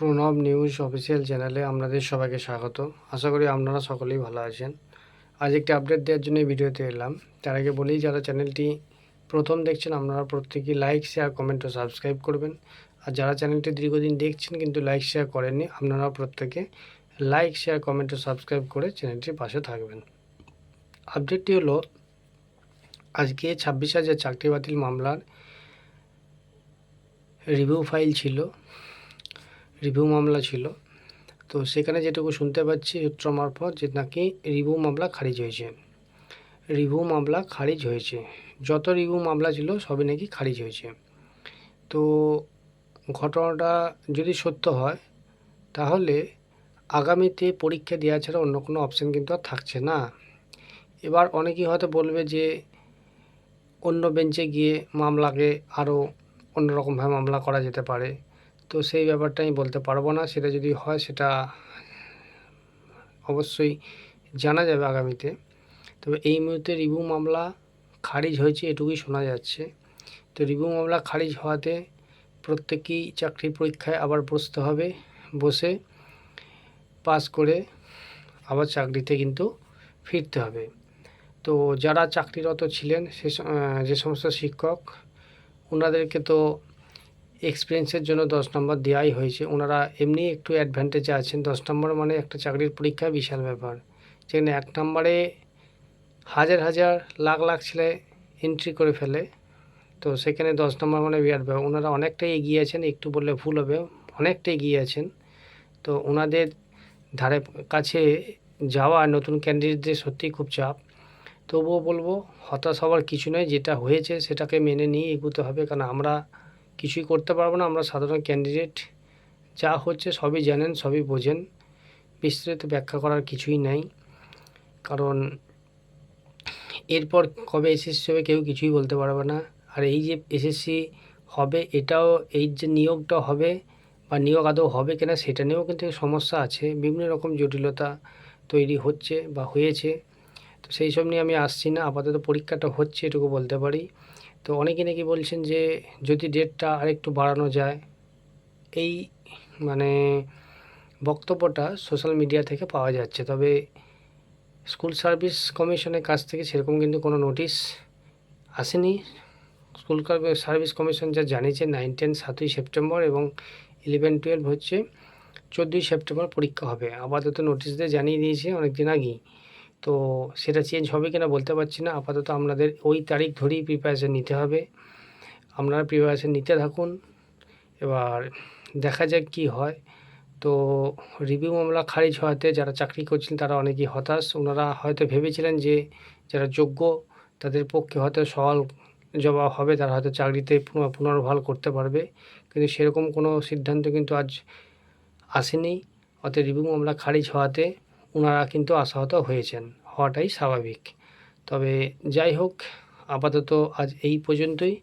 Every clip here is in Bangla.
প্রণব নিউজ অফিসিয়াল চ্যানেলে আপনাদের সবাইকে স্বাগত। আশা করি আপনারা সকলেই ভালো আছেন। আজ একটি আপডেট দেওয়ার জন্য ভিডিওতে এলাম। তার আগে বলি, যারা চ্যানেলটি প্রথম দেখছেন, আপনারা প্রত্যেকেই লাইক শেয়ার কমেন্ট ও সাবস্ক্রাইব করবেন। আর যারা চ্যানেলটি দীর্ঘদিন দেখছেন কিন্তু লাইক শেয়ার করেননি, আপনারা প্রত্যেকে লাইক শেয়ার কমেন্ট ও সাবস্ক্রাইব করে চ্যানেলটির পাশে থাকবেন। আপডেটটি হলো, আজকে ছাব্বিশ হাজার চাকরি বাতিল মামলার রিভিউ ফাইল ছিল। রিভিউ মামলা ছিল। তো সেখানে যেটুকু শুনতে পাচ্ছি সূত্র মারফত যে নাকি রিভিউ মামলা খারিজ হয়েছে। রিভিউ মামলা খারিজ হয়েছে। যত রিভিউ মামলা ছিল সবই নাকি খারিজ হয়েছে। তো ঘটনাটা যদি সত্য হয়, তাহলে আগামীতে পরীক্ষা দেওয়া ছাড়া অন্য কোনো অপশান কিন্তু আর থাকছে না। এবার অনেকেই হয়তো বলবে যে অন্য বেঞ্চে গিয়ে মামলাকে আরও অন্যরকমভাবে মামলা করা যেতে পারে। তো সেই ব্যাপারটা আমি বলতে পারব না। সেটা যদি হয়, সেটা অবশ্যই জানা যাবে আগামীতে। তবে এই মুহূর্তে রিভিউ মামলা খারিজ হয়েছে এটুকুই শোনা যাচ্ছে। তো রিভিউ মামলা খারিজ হওয়াতে প্রত্যেকেই চাকরির পরীক্ষায় আবার বসতে হবে, বসে পাস করে আবার চাকরিতে কিন্তু ফিরতে হবে। তো যারা চাকরিরত ছিলেন, সে যে সমস্ত শিক্ষক ওনাদেরকে তো এক্সপিরিয়েন্সের জন্য দশ নম্বর দেওয়াই হয়েছে। ওনারা এমনি একটু অ্যাডভান্টেজে আছেন। দশ নম্বর মানে একটা চাকরির পরীক্ষা বিশাল ব্যাপার। যেখানে এক নম্বরে হাজার হাজার লাখ লাখ ছেলে এন্ট্রি করে ফেলে। তো সেখানে দশ নম্বর মানে বিরাট ব্যাপার। ওনারা অনেকটাই এগিয়ে আছেন। একটু বললে ভুল হবে। অনেকটা এগিয়ে আছেন। তো ওনাদের ধারে কাছে যাওয়া নতুন ক্যান্ডিডেটদের সত্যিই খুব চাপ। তবুও বলব, হতাশ হওয়ার কিছু নয়। যেটা হয়েছে সেটাকে মেনে নিয়ে এগোতে হবে। কারণ আমরা কিছুই করতে পারব না। আমরা সাধারণ ক্যান্ডিডেট যা হচ্ছে সবই জানেন, সবই বোঝেন। বিস্তারিত ব্যাখ্যা করার কিছুই নাই। কারণ এরপর কবে এসএসসি হবে কেউ কিছুই বলতে পারবে না। আর এই যে এসএসসি হবে, এটাও, এই যে নিয়োগটা হবে বা নিয়োগ আদৌ হবে কিনা সেটা নিয়েও কিন্তু সমস্যা আছে। বিভিন্ন রকম জটিলতা তৈরি হচ্ছে বা হয়েছে। তো সেই সব নিয়ে আমি আসছি না। আপাতত পরীক্ষাটা হচ্ছে, এটুকু বলতে পারি। তো অনেকে নাকি বলছেন যে যদি ডেটটা আরেকটু বাড়ানো যায়, এই মানে বক্তব্যটা সোশ্যাল মিডিয়া থেকে পাওয়া যাচ্ছে। তবে স্কুল সার্ভিস কমিশনের কাছ থেকে সেরকম কিন্তু কোনো নোটিশ আসেনি। স্কুল সার্ভিস কমিশন যা জানিয়েছে নাইন টেন সাতই সেপ্টেম্বর এবং ইলেভেন টুয়েলভ হচ্ছে, চোদ্দোই সেপ্টেম্বর পরীক্ষা হবে। আপাতত নোটিশ দিয়ে জানিয়ে দিয়েছে অনেক দিন আগেই। তো সেটা চেঞ্জ হবে কিনা বলতে পারছি না। আপাতত আপনাদের ওই তারিখ ধরেই প্রিপারেশান নিতে হবে। আপনারা প্রিপারেশান নিতে থাকুন। এবার দেখা যাক কি হয়। তো রিভিউ মামলা খারিজ হওয়াতে যারা চাকরি করছিলেন তারা অনেকেই হতাশ। ওনারা হয়তো ভেবেছিলেন যে যারা যোগ্য তাদের পক্ষে হয়তো সওয়াল জবাব হবে, তারা হয়তো চাকরিতে পুনঃ- পুনর্বহাল করতে পারবে। কিন্তু সেরকম কোনো সিদ্ধান্ত কিন্তু আজ আসেনি। অতএব রিভিউ মামলা খারিজ হওয়াতে ওনারা কিন্তু আশাহত হয়েছেন, হওয়াটাই স্বাভাবিক। তবে যাই হোক, আপাতত আজ এই পর্যন্তই।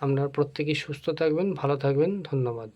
আপনারা প্রত্যেকেই সুস্থ থাকবেন, ভালো থাকবেন, ধন্যবাদ।